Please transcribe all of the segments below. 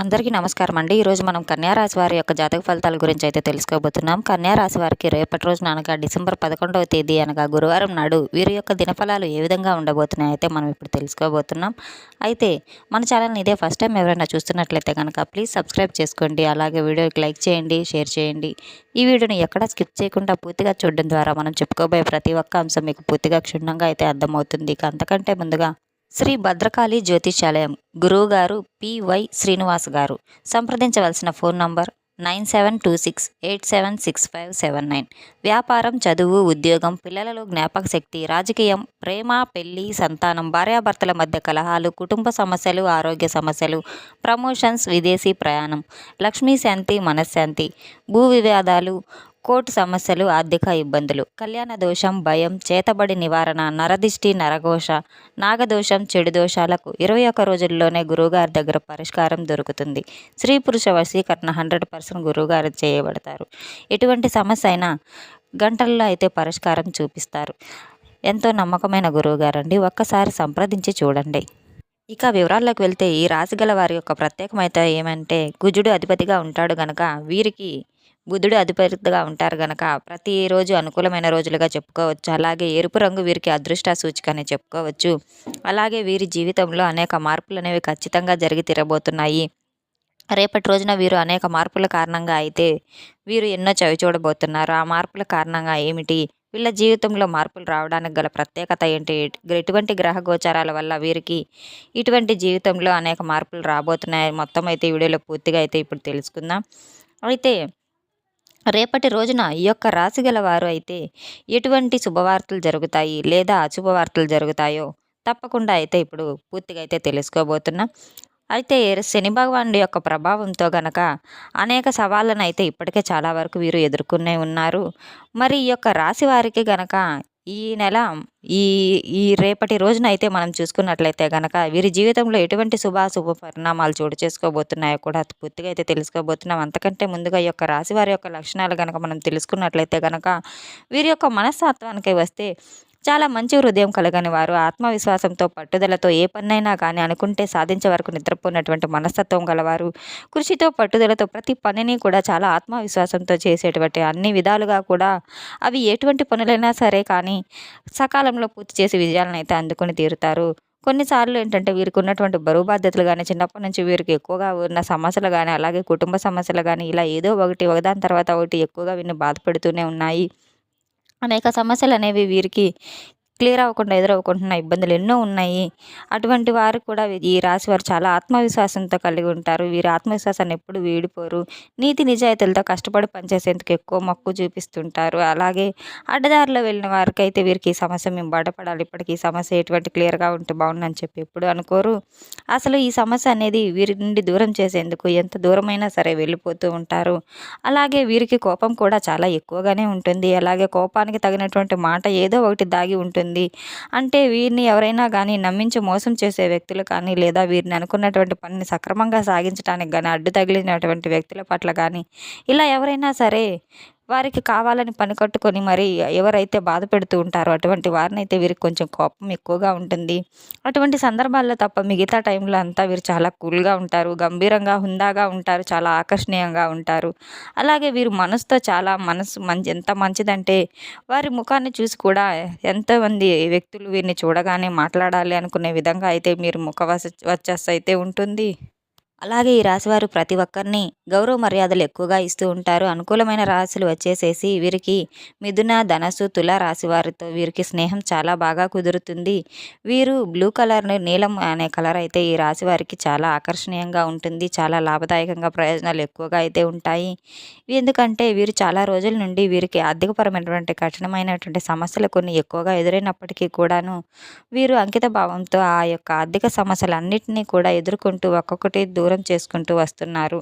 అందరికీ నమస్కారం అండి. ఈరోజు మనం కన్యారాశి వారి యొక్క జాతక ఫలితాల గురించి అయితే తెలుసుకోబోతున్నాం. కన్యారాశి వారికి రేపటి రోజున అనగా డిసెంబర్ పదకొండవ తేదీ అనగా గురువారం నాడు వీరి యొక్క దినఫలాలు ఏ విధంగా ఉండబోతున్నాయి అయితే మనం ఇప్పుడు తెలుసుకోబోతున్నాం. అయితే మన ఛానల్ని ఇదే ఫస్ట్ టైం ఎవరైనా చూస్తున్నట్లయితే కనుక ప్లీజ్ సబ్స్క్రైబ్ చేసుకోండి. అలాగే వీడియోకి లైక్ చేయండి షేర్ చేయండి. ఈ వీడియోని ఎక్కడ స్కిప్ చేయకుండా పూర్తిగా చూడడం ద్వారా మనం చెప్పుకోబోయే ప్రతి ఒక్క అంశం మీకు పూర్తిగా క్షుణ్ణంగా అయితే అర్థమవుతుంది. ఇక అంతకంటే ముందుగా శ్రీ భద్రకాళి జ్యోతిషాలయం. గురువుగారు పివై శ్రీనివాస్ గారు. సంప్రదించవలసిన phone number nine seven two six eight seven six five seven nine. వ్యాపారం చదువు ఉద్యోగం పిల్లలలో జ్ఞాపక శక్తి రాజకీయం ప్రేమ పెళ్ళి సంతానం భార్యాభర్తల మధ్య కలహాలు కుటుంబ సమస్యలు ఆరోగ్య సమస్యలు ప్రమోషన్స్ విదేశీ ప్రయాణం లక్ష్మీ శాంతి మనశ్శాంతి భూ వివాదాలు కోర్టు సమస్యలు ఆర్థిక ఇబ్బందులు కళ్యాణ దోషం భయం చేతబడి నివారణ నరదిష్టి నరఘోష నాగదోషం చెడు దోషాలకు ఇరవై ఒక్క రోజుల్లోనే గురువుగారి దగ్గర పరిష్కారం దొరుకుతుంది. స్త్రీ పురుష వశీకరణ హండ్రెడ్ పర్సెంట్ గురువుగారు చేయబడతారు. ఎటువంటి సమస్య అయినా గంటల్లో అయితే పరిష్కారం చూపిస్తారు. ఎంతో నమ్మకమైన గురువుగారు అండి ఒక్కసారి సంప్రదించి చూడండి. ఇక వివరాల్లోకి వెళ్తే ఈ రాశి గల వారి యొక్క ప్రత్యేకమైతే ఏమంటే కుజుడు అధిపతిగా ఉంటాడు గనక వీరికి బుధుడు అధిపతిగా ఉంటారు గనక ప్రతిరోజు అనుకూలమైన రోజులుగా చెప్పుకోవచ్చు. అలాగే ఎరుపు రంగు వీరికి అదృష్ట సూచిక అని చెప్పుకోవచ్చు. అలాగే వీరి జీవితంలో అనేక మార్పులు అనేవి ఖచ్చితంగా జరిగి తీరబోతున్నాయి. రేపటి రోజున వీరు అనేక మార్పుల కారణంగా అయితే వీరు ఎన్నో చవి చూడబోతున్నారు. ఆ మార్పుల కారణంగా ఏమిటి? వీళ్ళ జీవితంలో మార్పులు రావడానికి గల ప్రత్యేకత ఏంటి? ఎటువంటి గ్రహ గోచారాల వల్ల వీరికి ఇటువంటి జీవితంలో అనేక మార్పులు రాబోతున్నాయి. మొత్తం అయితే వీడియోలో పూర్తిగా అయితే ఇప్పుడు తెలుసుకుందాం. అయితే రేపటి రోజున ఈ యొక్క రాశి గలవారు అయితే ఎటువంటి శుభవార్తలు జరుగుతాయి లేదా అశుభవార్తలు జరుగుతాయో తప్పకుండా అయితే ఇప్పుడు పూర్తిగా అయితే తెలుసుకోబోతున్నాం. అయితే శని భగవానుడి యొక్క ప్రభావంతో గనక అనేక సవాళ్ళను అయితే ఇప్పటికే చాలా వరకు వీరు ఎదుర్కొనే ఉన్నారు. మరి ఈ యొక్క రాశి వారికి గనక ఈ నెల ఈ ఈ రేపటి రోజున అయితే మనం చూసుకున్నట్లయితే కనుక వీరి జీవితంలో ఎటువంటి శుభాశుభ పరిణామాలు చోటు చేసుకోబోతున్నాయో కూడా పూర్తిగా అయితే తెలుసుకోబోతున్నాం. అంతకంటే ముందుగా ఈ యొక్క రాశి వారి యొక్క లక్షణాలు కనుక మనం తెలుసుకున్నట్లయితే కనుక వీరి యొక్క మనస్తత్వానికి వస్తే చాలా మంచి హృదయం కలగని వారు ఆత్మవిశ్వాసంతో పట్టుదలతో ఏ పనైనా కానీ అనుకుంటే సాధించే వరకు నిద్రపోయినటువంటి మనస్తత్వం గలవారు. కృషితో పట్టుదలతో ప్రతి పనిని కూడా చాలా ఆత్మవిశ్వాసంతో చేసేటువంటి అన్ని విధాలుగా కూడా అవి ఎటువంటి పనులైనా సరే కానీ సకాలంలో పూర్తి చేసి విజయాలను అయితే అందుకొని తీరుతారు. కొన్నిసార్లు ఏంటంటే వీరికి ఉన్నటువంటి బరువు బాధ్యతలు కానీ చిన్నప్పటి నుంచి వీరికి ఎక్కువగా ఉన్న సమస్యలు కానీ అలాగే కుటుంబ సమస్యలు కానీ ఇలా ఏదో ఒకటి ఒకదాని తర్వాత ఒకటి ఎక్కువగా వీరిని బాధపెడుతూనే ఉన్నాయి. అనేక సమస్యలు అనేవి వీరికి క్లియర్ అవ్వకుండా ఎదురవ్వకుంటున్న ఇబ్బందులు ఎన్నో ఉన్నాయి. అటువంటి వారు కూడా ఈ రాశి వారు చాలా ఆత్మవిశ్వాసంతో కలిగి ఉంటారు. వీరి ఆత్మవిశ్వాసాన్ని ఎప్పుడు వీడిపోరు. నీతి నిజాయితీలతో కష్టపడి పనిచేసేందుకు ఎక్కువ మక్కువ చూపిస్తుంటారు. అలాగే అడ్డదారిలో వెళ్ళిన వారికి అయితే వీరికి ఈ సమస్య మేము బయటపడాలి ఇప్పటికీ ఈ సమస్య ఎటువంటి క్లియర్గా ఉంటే బాగుందని చెప్పి ఎప్పుడు అనుకోరు. అసలు ఈ సమస్య అనేది వీరి నుండి దూరం చేసేందుకు ఎంత దూరమైనా సరే వెళ్ళిపోతూ ఉంటారు. అలాగే వీరికి కోపం కూడా చాలా ఎక్కువగానే ఉంటుంది. అలాగే కోపానికి తగినటువంటి మాట ఏదో ఒకటి దాగి ఉంటుంది. ఉంటుంది అంటే వీరిని ఎవరైనా కానీ నమ్మించి మోసం చేసే వ్యక్తులు కానీ లేదా వీరిని అనుకున్నటువంటి పనిని సక్రమంగా సాగించడానికి కానీ అడ్డు తగిలినటువంటి వ్యక్తుల పట్ల కానీ ఇలా ఎవరైనా సరే వారికి కావాలని పని కట్టుకొని మరి ఎవరైతే బాధ పెడుతూ ఉంటారో అటువంటి వారిని అయితే వీరికి కొంచెం కోపం ఎక్కువగా ఉంటుంది. అటువంటి సందర్భాల్లో తప్ప మిగతా టైంలో అంతా వీరు చాలా కూల్గా ఉంటారు గంభీరంగా హుందాగా ఉంటారు చాలా ఆకర్షణీయంగా ఉంటారు. అలాగే వీరు మనసుతో చాలా మనసు మంచి ఎంత మంచిదంటే వారి ముఖాన్ని చూసి కూడా ఎంతమంది వ్యక్తులు వీరిని చూడగానే మాట్లాడాలి అనుకునే విధంగా అయితే మీరు ముఖ వచ్చేసి అయితే ఉంటుంది. అలాగే ఈ రాశివారు ప్రతి ఒక్కరిని గౌరవ మర్యాదలు ఎక్కువగా ఇస్తూ ఉంటారు. అనుకూలమైన రాశులు వచ్చేసేసి వీరికి మిథున ధనసు తుల రాశి వారితో వీరికి స్నేహం చాలా బాగా కుదురుతుంది. వీరు బ్లూ కలర్ నీలం అనే కలర్ అయితే ఈ రాశి వారికి చాలా ఆకర్షణీయంగా ఉంటుంది. చాలా లాభదాయకంగా ప్రయోజనాలు ఎక్కువగా అయితే ఉంటాయి. ఎందుకంటే వీరు చాలా రోజుల నుండి వీరికి ఆర్థికపరమైనటువంటి కఠినమైనటువంటి సమస్యలు కొన్ని ఎక్కువగా ఎదురైనప్పటికీ కూడాను వీరు అంకిత భావంతో ఆ యొక్క ఆర్థిక సమస్యలన్నింటినీ కూడా ఎదుర్కొంటూ ఒక్కొక్కటి దూరం దూరం చేసుకుంటూ వస్తున్నారు.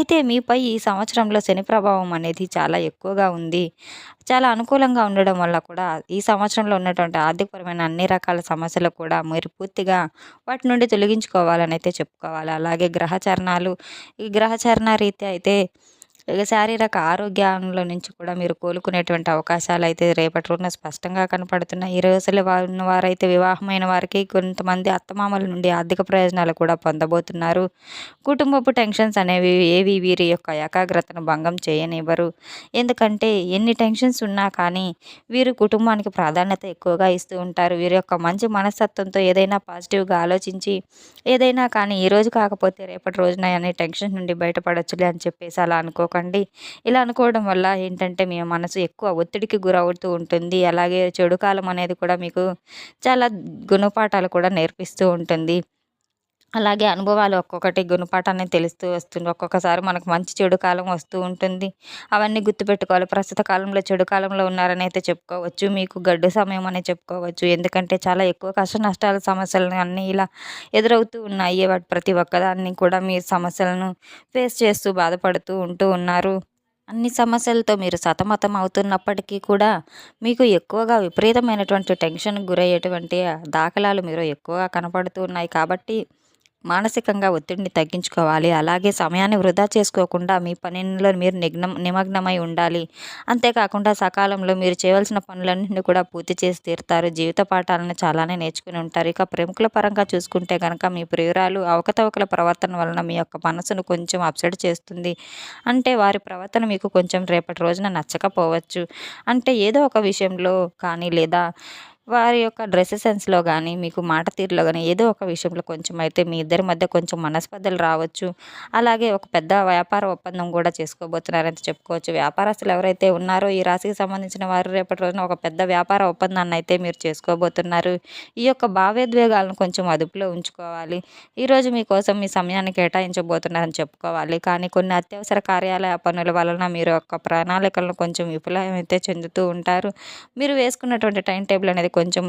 అయితే మీపై ఈ సంవత్సరంలో శని ప్రభావం అనేది చాలా ఎక్కువగా ఉంది. చాలా అనుకూలంగా ఉండడం వల్ల కూడా ఈ సంవత్సరంలో ఉన్నటువంటి ఆర్థికపరమైన అన్ని రకాల సమస్యలు కూడా మీరు పూర్తిగా వాటి నుండి తొలగించుకోవాలని అయితే చెప్పుకోవాలి. అలాగే గ్రహచరణాలు ఈ గ్రహచరణ రీత్యా అయితే ఇక శారీరక ఆరోగ్యంలో నుంచి కూడా మీరు కోలుకునేటువంటి అవకాశాలు అయితే రేపటి రోజున స్పష్టంగా కనపడుతున్నాయి. ఈ రోజుల ఉన్న వారైతే వివాహమైన వారికి కొంతమంది అత్తమామల నుండి ఆర్థిక ప్రయోజనాలు కూడా పొందబోతున్నారు. కుటుంబపు టెన్షన్స్ అనేవి ఏవి? వీరి యొక్క ఏకాగ్రతను భంగం చేయనివ్వరు. ఎందుకంటే ఎన్ని టెన్షన్స్ ఉన్నా కానీ వీరు కుటుంబానికి ప్రాధాన్యత ఎక్కువగా ఇస్తూ ఉంటారు. వీరి యొక్క మంచి మనస్తత్వంతో ఏదైనా పాజిటివ్గా ఆలోచించి ఏదైనా కానీ ఈరోజు కాకపోతే రేపటి రోజున అనే టెన్షన్ నుండి బయటపడచ్చులే అని చెప్పేసి అలా అనుకోకండి. ఇలా అనుకోవడం వల్ల ఏంటంటే మీ మనసు ఎక్కువ ఒత్తిడికి గురవుతూ ఉంటుంది. అలాగే చెడు కాలం అనేది కూడా మీకు చాలా గుణపాఠాలు కూడా నేర్పిస్తూ ఉంటుంది. అలాగే అనుభవాలు ఒక్కొక్కటి గుణపాఠాన్ని తెలుస్తూ వస్తుంది. ఒక్కొక్కసారి మనకు మంచి చెడు కాలం వస్తూ ఉంటుంది. అవన్నీ గుర్తుపెట్టుకోవాలి. ప్రస్తుత కాలంలో చెడు కాలంలో ఉన్నారని అయితే చెప్పుకోవచ్చు. మీకు గడ్డు సమయం అని చెప్పుకోవచ్చు. ఎందుకంటే చాలా ఎక్కువ కష్ట నష్టాల సమస్యలు అన్నీ ఇలా ఎదురవుతూ ఉన్నాయి. వాటి ప్రతి ఒక్కదాన్ని కూడా మీరు సమస్యలను ఫేస్ చేస్తూ బాధపడుతూ ఉంటూ ఉన్నారు. అన్ని సమస్యలతో మీరు సతమతం అవుతున్నప్పటికీ కూడా మీకు ఎక్కువగా విపరీతమైనటువంటి టెన్షన్ గురయ్యేటువంటి దాఖలాలు మీరు ఎక్కువగా కనపడుతూ ఉన్నాయి. కాబట్టి మానసికంగా ఒత్తిడిని తగ్గించుకోవాలి. అలాగే సమయాన్ని వృధా చేసుకోకుండా మీ పనిలో మీరు నిగ్నం నిమగ్నమై ఉండాలి. అంతేకాకుండా సకాలంలో మీరు చేయవలసిన పనులన్నింటినీ కూడా పూర్తి చేసి తీరుతారు. జీవిత పాఠాలను చాలానే నేర్చుకుని ఉంటారు. ఇక ప్రముఖుల పరంగా చూసుకుంటే కనుక మీ ప్రియురాలు అవకతవకల ప్రవర్తన వలన మీ యొక్క మనసును కొంచెం అప్సెట్ చేస్తుంది. అంటే వారి ప్రవర్తన మీకు కొంచెం రేపటి రోజున నచ్చకపోవచ్చు. అంటే ఏదో ఒక విషయంలో కానీ లేదా వారి యొక్క డ్రెస్ సెన్స్లో కానీ మీకు మాట తీరులో కానీ ఏదో ఒక విషయంలో కొంచెం అయితే మీ ఇద్దరి మధ్య కొంచెం మనస్పర్ధలు రావచ్చు. అలాగే ఒక పెద్ద వ్యాపార ఒప్పందం కూడా చేసుకోబోతున్నారని చెప్పుకోవచ్చు. వ్యాపారస్తులు ఎవరైతే ఉన్నారో ఈ రాశికి సంబంధించిన వారు రేపటి రోజున ఒక పెద్ద వ్యాపార ఒప్పందాన్ని అయితే మీరు చేసుకోబోతున్నారు. ఈ యొక్క భావోద్వేగాలను కొంచెం అదుపులో ఉంచుకోవాలి. ఈరోజు మీకోసం మీ సమయాన్ని కేటాయించబోతున్నారని చెప్పుకోవాలి. కానీ కొన్ని అత్యవసర కార్యాలయ పనుల వలన మీరు యొక్క ప్రణాళికలను కొంచెం విఫలమైతే చెందుతూ ఉంటారు. మీరు వేసుకున్నటువంటి టైం టేబుల్ అనేది కొంచెం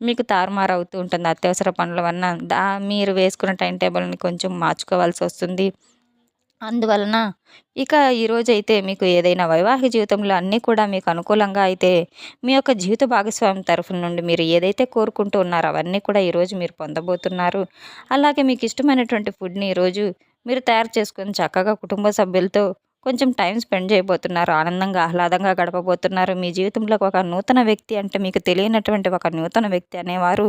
మీకు తారుమారు అవుతూ ఉంటుంది అత్యవసర పనుల వలన. దా మీరు వేసుకున్న టైం టేబుల్ని కొంచెం మార్చుకోవాల్సి వస్తుంది. అందువలన ఇక ఈరోజు అయితే మీకు ఏదైనా వైవాహిక జీవితంలో అన్నీ కూడా మీకు అనుకూలంగా అయితే మీ యొక్క జీవిత భాగస్వామి తరఫున నుండి మీరు ఏదైతే కోరుకుంటూ ఉన్నారో అవన్నీ కూడా ఈరోజు మీరు పొందబోతున్నారు. అలాగే మీకు ఇష్టమైనటువంటి ఫుడ్ని ఈరోజు మీరు తయారు చేసుకొని చక్కగా కుటుంబ సభ్యులతో కొంచెం టైం స్పెండ్ చేయబోతున్నారు ఆనందంగా ఆహ్లాదంగా గడపబోతున్నారు. మీ జీవితంలో ఒక నూతన వ్యక్తి అంటే మీకు తెలియనటువంటి ఒక నూతన వ్యక్తి అనేవారు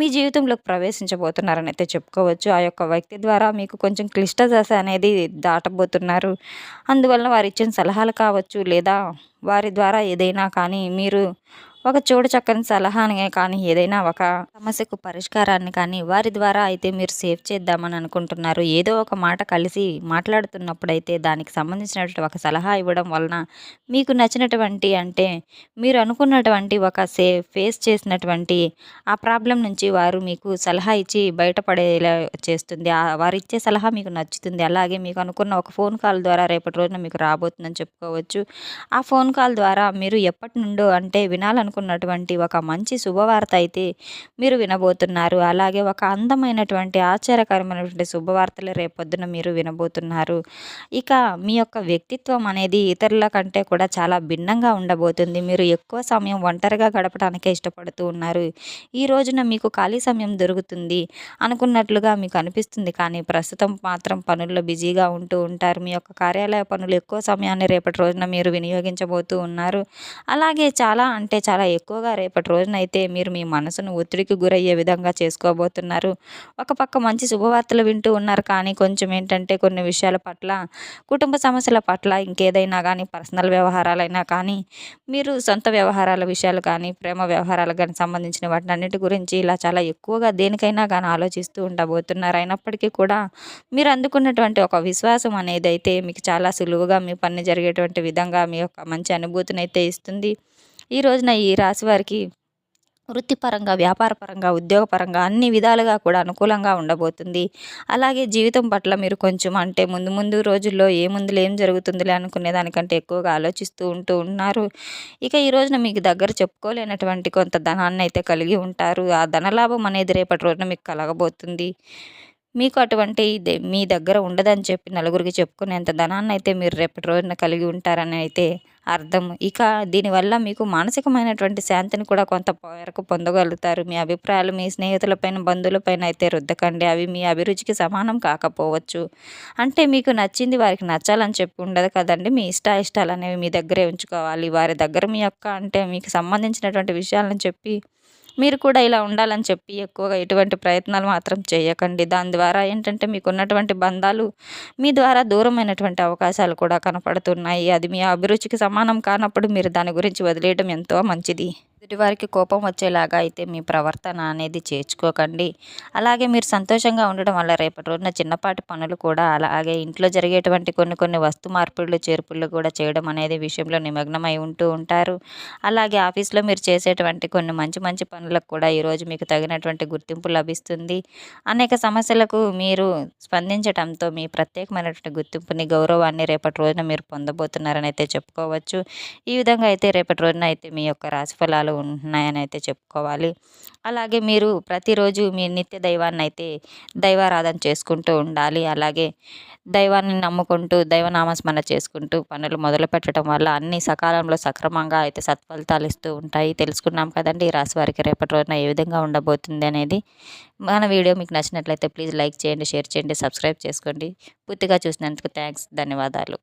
మీ జీవితంలోకి ప్రవేశించబోతున్నారని అయితే చెప్పుకోవచ్చు. ఆ యొక్క వ్యక్తి ద్వారా మీకు కొంచెం క్లిష్ట దశ అనేది దాటబోతున్నారు. అందువలన వారు ఇచ్చిన సలహాలు కావచ్చు లేదా వారి ద్వారా ఏదైనా కానీ మీరు ఒక చూడు చక్కని సలహాని కానీ ఏదైనా ఒక సమస్యకు పరిష్కారాన్ని కానీ వారి ద్వారా అయితే మీరు సేవ్ చేద్దామని అనుకుంటున్నారు. ఏదో ఒక మాట కలిసి మాట్లాడుతున్నప్పుడు అయితే దానికి సంబంధించినటువంటి ఒక సలహా ఇవ్వడం వలన మీకు నచ్చినటువంటి అంటే మీరు అనుకున్నటువంటి ఒక సే ఫేస్ చేసినటువంటి ఆ ప్రాబ్లం నుంచి వారు మీకు సలహా ఇచ్చి బయటపడేలా చేస్తుంది. వారు ఇచ్చే సలహా మీకు నచ్చుతుంది. అలాగే మీకు అనుకున్న ఒక ఫోన్ కాల్ ద్వారా రేపటి రోజున మీకు రాబోతుందని చెప్పుకోవచ్చు. ఆ ఫోన్ కాల్ ద్వారా మీరు ఎప్పటి నుండో అంటే వినాలను అనుకున్నటువంటి ఒక మంచి శుభవార్త అయితే మీరు వినబోతున్నారు. అలాగే ఒక అందమైనటువంటి ఆశ్చర్యకరమైనటువంటి శుభవార్తలు రేపొద్దున మీరు వినబోతున్నారు. ఇక మీ యొక్క వ్యక్తిత్వం అనేది ఇతరుల కంటే కూడా చాలా భిన్నంగా ఉండబోతుంది. మీరు ఎక్కువ సమయం ఒంటరిగా గడపడానికే ఇష్టపడుతూ ఉన్నారు. ఈ రోజున మీకు ఖాళీ సమయం దొరుకుతుంది అనుకున్నట్లుగా మీకు అనిపిస్తుంది. కానీ ప్రస్తుతం మాత్రం పనుల్లో బిజీగా ఉంటూ ఉంటారు. మీ యొక్క కార్యాలయ పనులు ఎక్కువ సమయాన్ని రేపటి రోజున మీరు వినియోగించబోతూ ఉన్నారు. అలాగే చాలా అంటే చాలా చాలా ఎక్కువగా రేపటి రోజునైతే మీరు మీ మనసును ఒత్తిడికి గురయ్యే విధంగా చేసుకోబోతున్నారు. ఒక పక్క మంచి శుభవార్తలు వింటూ ఉన్నారు. కానీ కొంచెం ఏంటంటే కొన్ని విషయాల పట్ల కుటుంబ సమస్యల పట్ల ఇంకేదైనా కానీ పర్సనల్ వ్యవహారాలైనా కానీ మీరు సొంత వ్యవహారాల విషయాలు కానీ ప్రేమ వ్యవహారాలకు కానీ సంబంధించిన వాటినన్నిటి గురించి ఇలా చాలా ఎక్కువగా దేనికైనా కానీ ఆలోచిస్తూ ఉండబోతున్నారు. అయినప్పటికీ కూడా మీరు అందుకున్నటువంటి ఒక విశ్వాసం అనేది అయితే మీకు చాలా సులువుగా మీ పని జరిగేటువంటి విధంగా మీ యొక్క మంచి అనుభూతిని అయితే ఇస్తుంది. ఈ రోజున ఈ రాశి వారికి వృత్తిపరంగా వ్యాపారపరంగా ఉద్యోగపరంగా అన్ని విధాలుగా కూడా అనుకూలంగా ఉండబోతుంది. అలాగే జీవితం పట్ల మీరు కొంచెం అంటే ముందు ముందు రోజుల్లో ఏ ముందులో ఏం జరుగుతుందిలే అనుకునే దానికంటే ఎక్కువగా ఆలోచిస్తూ ఉంటూ ఉన్నారు. ఇక ఈ రోజున మీకు దగ్గర చెప్పుకోలేనటువంటి కొంత ధనాన్ని అయితే కలిగి ఉంటారు. ఆ ధనలాభం అనేది రేపటి రోజున మీకు కలగబోతుంది. మీకు అటువంటి మీ దగ్గర ఉండదని చెప్పి నలుగురికి చెప్పుకునేంత ధనాన్ని అయితే మీరు రేపటి రోజున కలిగి ఉంటారని అయితే అర్థం. ఇక దీనివల్ల మీకు మానసికమైనటువంటి శాంతిని కూడా కొంత మేరకు పొందగలుగుతారు. మీ అభిప్రాయాలు మీ స్నేహితులపైన బంధువులపైన అయితే రుద్దకండి. అవి మీ అభిరుచికి సమానం కాకపోవచ్చు. అంటే మీకు నచ్చింది వారికి నచ్చాలని చెప్పి ఉండదు కదండి. మీ ఇష్ట ఇష్టాలు అనేవి మీ దగ్గరే ఉంచుకోవాలి. వారి దగ్గర మీ యొక్క అంటే మీకు సంబంధించినటువంటి విషయాలను చెప్పి మీరు కూడా ఇలా ఉండాలని చెప్పి ఎక్కువగా ఎటువంటి ప్రయత్నాలు మాత్రం చేయకండి. దాని ద్వారా ఏంటంటే మీకు ఉన్నటువంటి బంధాలు మీ ద్వారా దూరమైనటువంటి అవకాశాలు కూడా కనపడుతున్నాయి. అది మీ అభిరుచికి సమానం కానప్పుడు మీరు దాని గురించి వదిలేయడం ఎంతో మంచిది. ఎదుటివారికి కోపం వచ్చేలాగా అయితే మీ ప్రవర్తన అనేది చేర్చుకోకండి. అలాగే మీరు సంతోషంగా ఉండడం వల్ల రేపటి రోజున చిన్నపాటి పనులు కూడా అలాగే ఇంట్లో జరిగేటువంటి కొన్ని కొన్ని వస్తు మార్పులు చేర్పులు కూడా చేయడం అనేది విషయంలో నిమగ్నమై ఉంటూ ఉంటారు. అలాగే ఆఫీస్లో మీరు చేసేటువంటి కొన్ని మంచి మంచి పనులకు కూడా ఈరోజు మీకు తగినటువంటి గుర్తింపు లభిస్తుంది. అనేక సమస్యలకు మీరు స్పందించడంతో మీ ప్రత్యేకమైనటువంటి గుర్తింపుని గౌరవాన్ని రేపటి రోజున మీరు పొందబోతున్నారని అయితే చెప్పుకోవచ్చు. ఈ విధంగా అయితే రేపటి రోజున అయితే మీ యొక్క రాశిఫలాలు ఉంటున్నాయని అయితే చెప్పుకోవాలి. అలాగే మీరు ప్రతిరోజు మీ నిత్య దైవాన్ని అయితే దైవారాధన చేసుకుంటూ ఉండాలి. అలాగే దైవాన్ని నమ్ముకుంటూ దైవనామస్మరణ చేసుకుంటూ పనులు మొదలు పెట్టడం వల్ల అన్ని సకాలంలో సక్రమంగా అయితే సత్ఫలితాలు ఇస్తూ ఉంటాయి. తెలుసుకున్నాం కదండి ఈ రాశి వారికి రేపటి రోజున ఏ విధంగా ఉండబోతుంది అనేది. మన వీడియో మీకు నచ్చినట్లయితే ప్లీజ్ లైక్ చేయండి షేర్ చేయండి సబ్స్క్రైబ్ చేసుకోండి. పూర్తిగా చూసినందుకు థ్యాంక్స్ ధన్యవాదాలు.